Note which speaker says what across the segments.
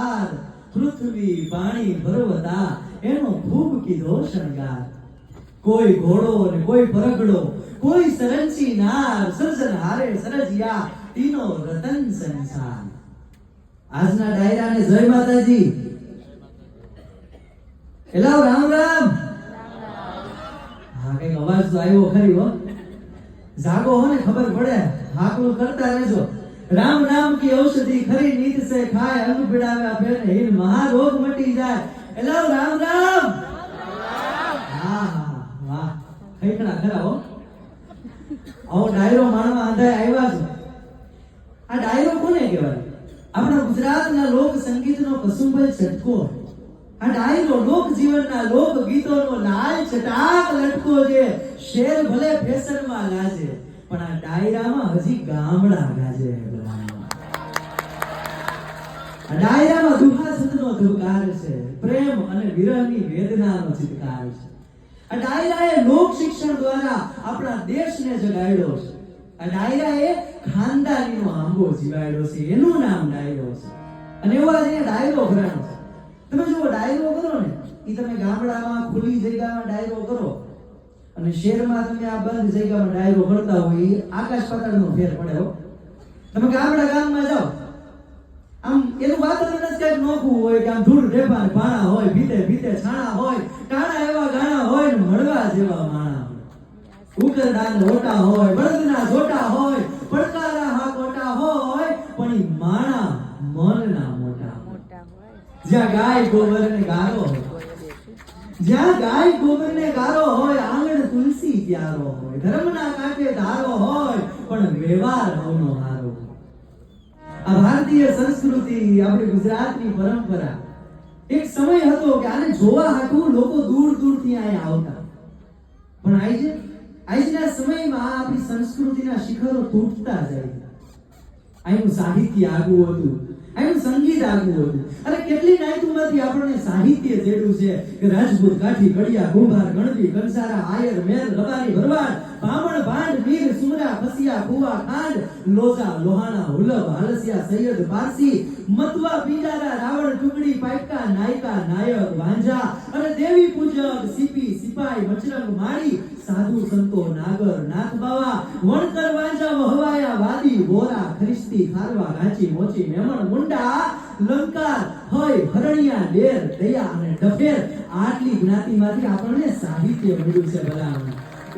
Speaker 1: સંસાર પૃથ્વી, પાણી, પર્વતા, એનો ખૂબ કીધો શણગાર. કોઈ ઘોડો ને કોઈ પરગડો, કોઈ સરંચી નાર, સર્જન હારે સરજિયા તીનો રતન સંસાર. આજના ડાયરાને જય માતાજી. હેલો, રામ રામ. હા, કંઈક અવાજ તો આવ્યો ખરી હો. જાગો હો ને, ખબર પડે. હાકલું કરતા રહેજો. રામ રામ કી ઔષધિ ખરી નીત સે ખાય અંગ પીડાવ્યા ફેર હિલ મહારોગ મટી જાય. હેલો રામ રામ! હા, વાહ. ખૈકણા ખરા હો આવો. ડાયરો માણવા આંધાય આવ્યા છો. આ ડાયરો કોને કહેવાય? આપણા ગુજરાતના લોક સંગીતનો કસુંબલ છટકો. આ ડાયરો લોક જીવનના લોક ગીતોનો લાલ ચટાક લટકો છે. શેર ભલે ફેશનમાં લાજે. પણ આ ડાયરામાં હજી ગામડા ગાજે ડાયરામાં દુહા નો ધુકાર છે, પ્રેમ અને વિરહની વેદનાનો ચિત્કાર છે. આ ડાયરાએ લોક શિક્ષણ દ્વારા આપણા દેશને જગાડ્યો છે. આ ડાયરાએ ખાનદાનીનો આંબો જીવાડ્યો છે, એનું નામ ડાયરો છે. અને એવો આજે ડાયરો ભરાણો છે. તમે જો ડાયરો કરો ને એ તમે ગામડામાં ખુલ્લી જગ્યામાં ડાયરો કરો અને શહેરમાં તમે આ બંધ જગ્યામાં ડાયરો કરતા હોય આકાશ પાતાળનો ફેર પડે હો. તમે ગામડા ગામમાં જાઓ. આમ એનું વાતાવરણ જ કંઈક નોખું હોય કે આમ ધૂળ ઢેફા ભાણા હોય ભીતે ભીતે છાણા હોય ટાણા એવા ગાણા હોય ને મળવા જેવા માણા હોય. ઉકરડા હોટા હોય બળદના જોટા હોય પડકારા હા કોટા હોય પણ ઈ માણા મનના મોટા
Speaker 2: મોટા
Speaker 1: જ્યાં ગાય ગોબર ને ગારો હોય જ્યાં ગાય ગોબર ને ગારો હોય, આંગણ તુલસી પ્યારો હોય. ધર્મના કાંઠે ધારો હોય, પણ વ્યવહાર હવનો હારો આ ભારતીય સંસ્કૃતિ, આપણી ગુજરાતની પરંપરા. એક સમય હતો કે આને જોવા હાટું લોકો દૂર દૂરથી અહીંયા આવતા. પણ આજે આજના સમયમાં આપણી સંસ્કૃતિના શિખરો તૂટતા જાય અહીંનું સાહિત્ય આગવું હતું. અહીંનું સંગીત આગવું હતું અને કેટલી નાયતુમાંથી આપણને સાહિત્ય જેડું છે કે રાજપૂત, કાઠી, કડિયા કુંભાર ગણવી કંસારા, આયર, મેર, રબારી, ભરવાડ બામણ ભાંડ, વીર, સુમરા, ફસિયા કુવા ખાંડ લોજા લોહાણા, હુલબ, હાલસિયા, સૈયદ, પારસી મતવા પિંજારા રાવણ, ટુકડી પાઇકા નાયકા, નાયક, વાંજા, અને દેવી પૂજક, સીપી, સિપાઈ મચરંગ માળી સાધુ સંતો નાગર નાથ બાવા, વણકર વાંજા વહવાયા, વાદી વોરા, ખ્રિસ્તી ખારવા ગાંચી મોચી મેમણ મુંડા, લંકાર, હોય, હરણિયા લેર દયા અને ડફેર, આટલી જ્ઞાતિમાંથી આપણને સાહિત્ય મળ્યું છે બધા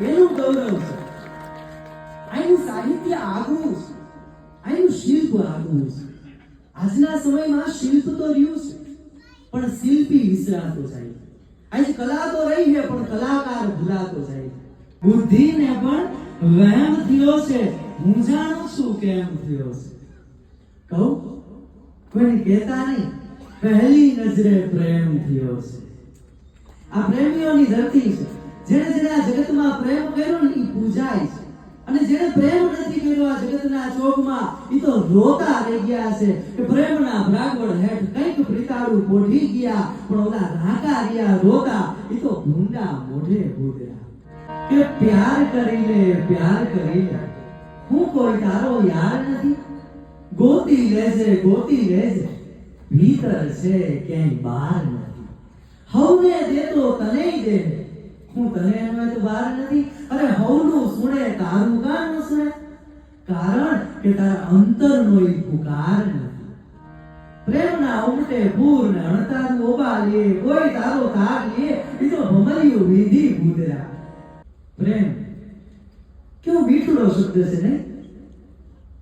Speaker 1: એનું ગૌરવ છે. આનું સાહિત્ય આગવું છે. આનું શિલ્પ આગવું છે. આજના સમયમાં શિલ્પ તો રહ્યું છે. પણ શિલ્પી વિસરાતો જાય. આજે કલા તો રહી છે, પણ કલાકાર ભૂલાતો જાય છે. બુદ્ધિને પણ વહેમ થયો છે. હું જાણું છું કેમ થયો છે? કહું? કોઈ કહેતા નહીં. પહેલી નજરે પ્રેમ થયો છે. આ પ્રેમીઓની ધરતી છે. જેને જેને આ જગતમાં પ્રેમ કર્યો ને એ પૂજાય છે. અને જેને પ્રેમ નથી કર્યો આ જગતના ચોકમાં એ તો રોતા રહી ગયા છે. કે પ્રેમના ભ્રાગવડ હેઠ કંઈક પ્રીતાળું પોઢી ગયા, પણ ઓલા રાકા રહ્યા રોતા એ તો ભૂંડા મોઢે ભૂતરા કે પ્યાર કરી લે, પ્યાર કરી લે. હું કોઈ તારો યાર નથી. ગોતી લેજે ગોતી લેજે. ભીતર છે ક્યાંય બહાર નથી. હવને દેતો તને દે. હું તને એનો તો બહાર નથી. અરે હવનું સુણે, તારું કાન ન સુણે. કારણ કે તારા અંતરનો એ પુકાર નથી. પ્રેમના ઉમટે ભૂર ને અણતારું ઓબા લે, કોઈ તારો તાર લે. એ તો ભમરિયું વિધિ ભૂતરા. પ્રેમ. કેવો મીઠડો શબ્દ છે ને?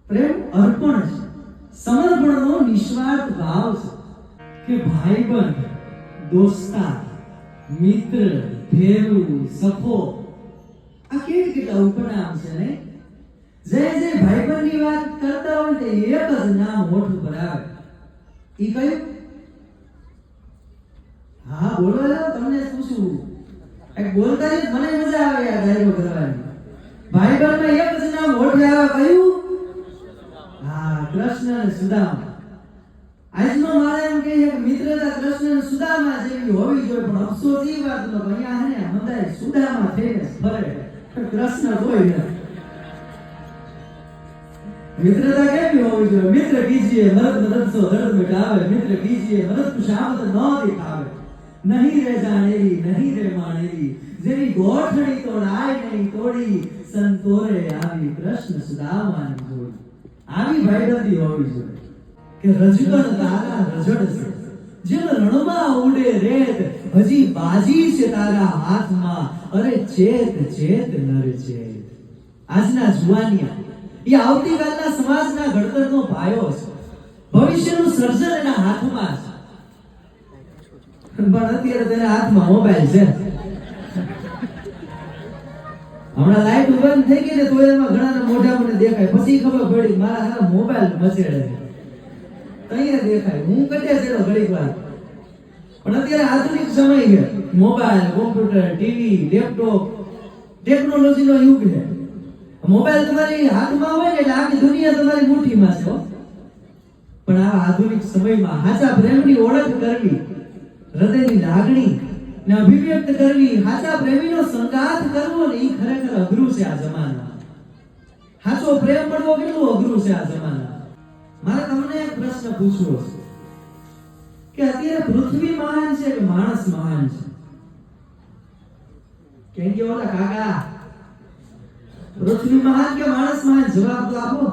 Speaker 1: પ્રેમ અર્પણ છે. સમર્પણનો નિસ્વાર્થ ભાવ છે કે ભાઈબંધ, દોસ્તાર, મિત્ર, ભેરુ, સખો. આ કેવી કેટલા ઉપનામ છે ને? જે જે ભાઈબંધની વાત કરતા હોય તે એક જ નામ હોઠ ઉપર આવે. ઈ કયું? હા, બોલો તમને પૂછું એક બોલતા મને મજા આવે યાર ડાયરો કરવાની ભાઈબંધમાં એક જ નામ હોઠે આવે હા, કૃષ્ણ અને સુદામા. આજનો મારે એમ કે એક મિત્રતા કૃષ્ણ અને સુદામા જેવી હોવી જોઈએ, પણ અફસોસ એ વાતનો કે અહીંયા હે ને હંધાય સુદામા થઈને ફરે. કૃષ્ણ કોઈ નથી. મિત્રતા કેવી હોવી જોઈએ? મિત્ર કીજીએ મદદ મદદ સો દર્દ મિટાવે મિત્ર કીજીએ, મદદ ખુશામત ન દેખાવે. નહીં રે જાણેલી નહીં રે માણેલી જેની ગોઠણી તોડાય નહીં તોડી. સંતોરે આવી કૃષ્ણ સુદામાની જોડી આવી ભાઈબંધી હોવી જોઈએ કે રજગણ તારા રજડ છે. જેમ રણમાં ઉડે રેત, હજી બાજી છે તારા હાથમાં. અરે ચેત ચેત નર ચેત. આજના જુવાનિયા, એ આવતીકાલના સમાજના ઘડતરનો પાયો છે. ભવિષ્યનું સર્જન એના હાથમાં છે. પણ અત્યારે તેના હાથમાં મોબાઈલ છે. હમણાં લાઈટ બંધ થઈ ગઈ ને તો એમાં ઘણાના મોઢા મને દેખાય. પછી ખબર પડી મારા હારા મોબાઈલ મચેડે છે. અહીંયા દેખાય. હું કદે છે ઘડીક વાર. પણ અત્યારે આધુનિક સમય છે. મોબાઈલ કોમ્પ્યુટર ટીવી લેપટોપ ટેકનોલોજીનો યુગ છે. મોબાઈલ તમારી હાથમાં હોય ને એટલે આખી દુનિયા તમારી મુઠ્ઠીમાં છે પણ આ આધુનિક સમયમાં સાચા પ્રેમની ઓળખ કરવી હૃદયની લાગણી ને અભિવ્યક્ત કરવી સાચા પ્રેમીનો સંગાથ કરવો ને એ ખરેખર અઘરું છે આ જમાનામાં. સાચો પ્રેમ પડવો કેટલું અઘરું છે આ જમાનામાં? મારે તમને એક પ્રશ્ન પૂછવો છે કે અત્યારે પૃથ્વી મહાન છે કે માણસ મહાન છે? કેમ કે ઓલા કાકા પૃથ્વી મહાન કે માણસ મહાન? જવાબ તો આપો.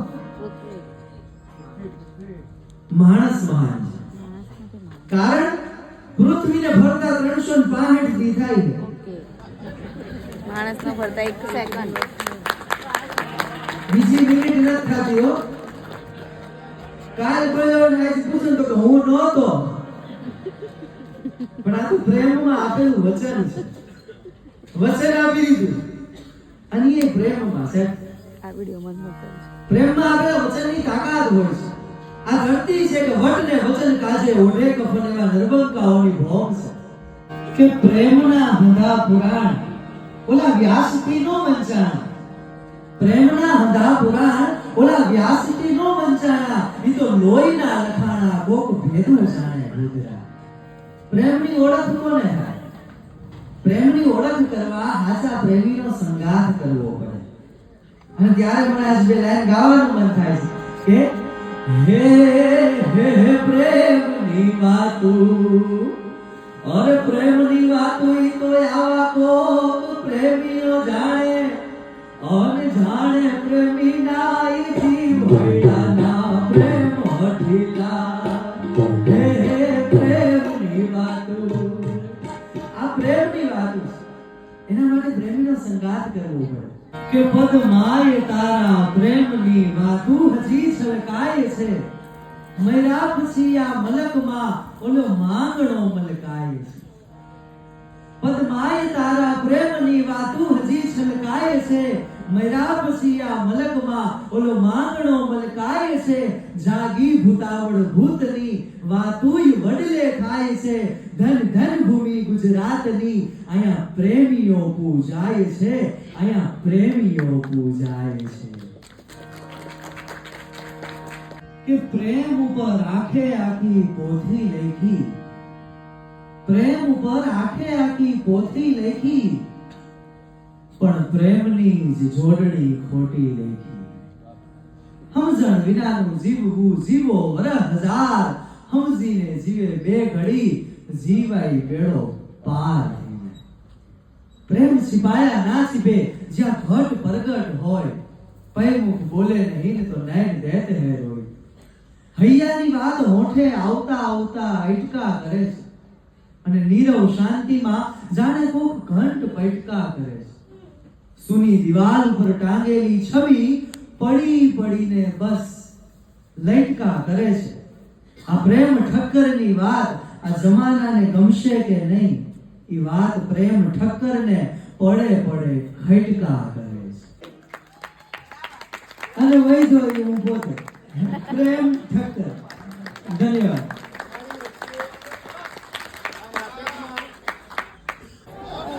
Speaker 1: માણસ મહાન છે. કારણ પૃથ્વીને ફરતા ત્રણસો ને પાંસઠ દી થાય
Speaker 2: માણસ નો ફરતા એક સેકન્ડ
Speaker 1: બીજી મિનિટ ન થતી હો. કાલ કોઈ ને આજે પૂછે તો કે હું નહોતો. પણ આ તો પ્રેમમાં આપેલું વચન છે. વચન આપી દીધું. અને એ પ્રેમમાં છે.
Speaker 2: આ વીડિયો મન મોકલ
Speaker 1: પ્રેમમાં આપેલા વચનની તાકાત હોય છે. આ ધરતી છે કે વટને વચન કાજે ઓઢે કફન એવા નર્મંકાઓની ભોમ છે. કે પ્રેમના હંધા પુરાણ. ઓલા વ્યાસથી નો મંચાણ પ્રેમના હંધા પુરાણ, ઓલા વ્યાસથી નો વંચાણા. ઈ તો લોહીના લખાણા, કોક ભેદું જાણે રુદ્રા પ્રેમની ઓળખ કોને થાય? પ્રેમની ઓળખ કરવા હાચા પ્રેમીનો સંગાથ કરવો પડે. અને ત્યારે મને આજ બે લાઈન ગાવાનું મન થાય છે. કે હે હે હે પ્રેમની વાતું અરે પ્રેમની વાતું ઈ તો આવા કોક પ્રેમીઓ જાણે અને જાણે પ્રેમી નાઈ જીવડાના છલકાય છે? મૈરા પછી આ મલકમાં ઓલો માંગણો મલકાય છે. પદમાય તારા પ્રેમની વાતો હજી છલકાય છે. મૈરા પછી આ મલકમાં ઓલો માંગણો મલકાય છે. જાગી ભૂતાવળ ભૂતની વાતુય વડલે થાય છે. ધન ધન ભૂમિ ગુજરાતની અહીંયા પ્રેમીઓ પૂજાય છે. અહીંયા પ્રેમીઓ પૂજાય છે. કે પ્રેમ ઉપર આખે આખી પોથી લેખી પ્રેમ ઉપર આખે આખી પોથી લેખી પણ પ્રેમની જ જોડણી ખોટી લેખી સમજણ વિનાનું જીવવું જીવો વરહ હજાર સમજીને જીવે બે ઘડી જીવાય બેડો પાર થઈને. પ્રેમ સિપાયા ના સિપે જ્યાં ઘટ પ્રગટ હોય પૈમુખ બોલે નહીં ને તો નૈન દેતે હે રોય હૈયાની વાત હોઠે આવતા આવતા અટકા કરે છે. અને નીરવ શાંતિમાં જાણે કોક ઘંટ પટકા કરે છે. સુની દિવાલ ઉપર ટાંગેલી છબી પડી પડીને બસ લટકા કરે છે. આ પ્રેમ ઠક્કરની વાત આ જમાનાને ગમશે કે નહીં? એ વાત પ્રેમ ઠક્કરને પડે પડે ખટકા કરે છે. અને વૈધો હું પોતે પ્રેમ ઠક્કર ધન્યવાદ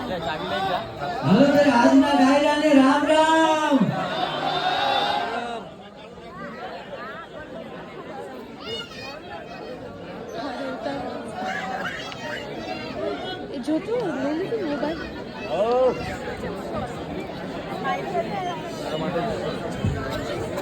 Speaker 1: હાલો ત્યારે આજના ડાયરાને રામ રામ.
Speaker 2: એ જોતું લઈ લીધું મોબાઈલ.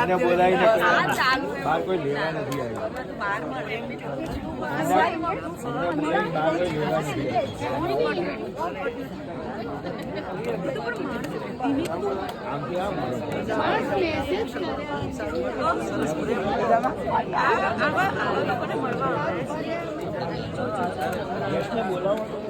Speaker 3: એને બોલાવીને બહાર કોઈ લેવા નથી આવ્યું. બોલાવો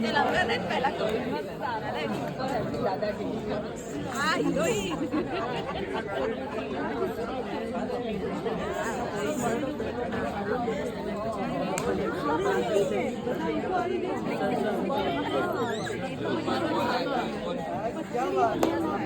Speaker 3: de
Speaker 4: la vera è bella Thank you.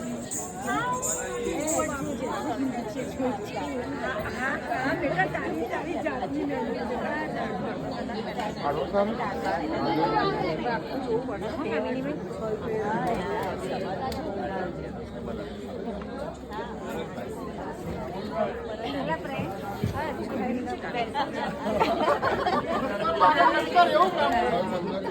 Speaker 4: Aku Ah, ¿qué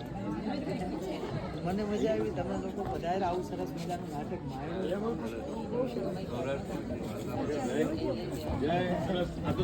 Speaker 5: મને મજા આવી તમે લોકો બધાએ આવું સરસ મજાનું નાટક
Speaker 3: માર્યું. તમારા આ તો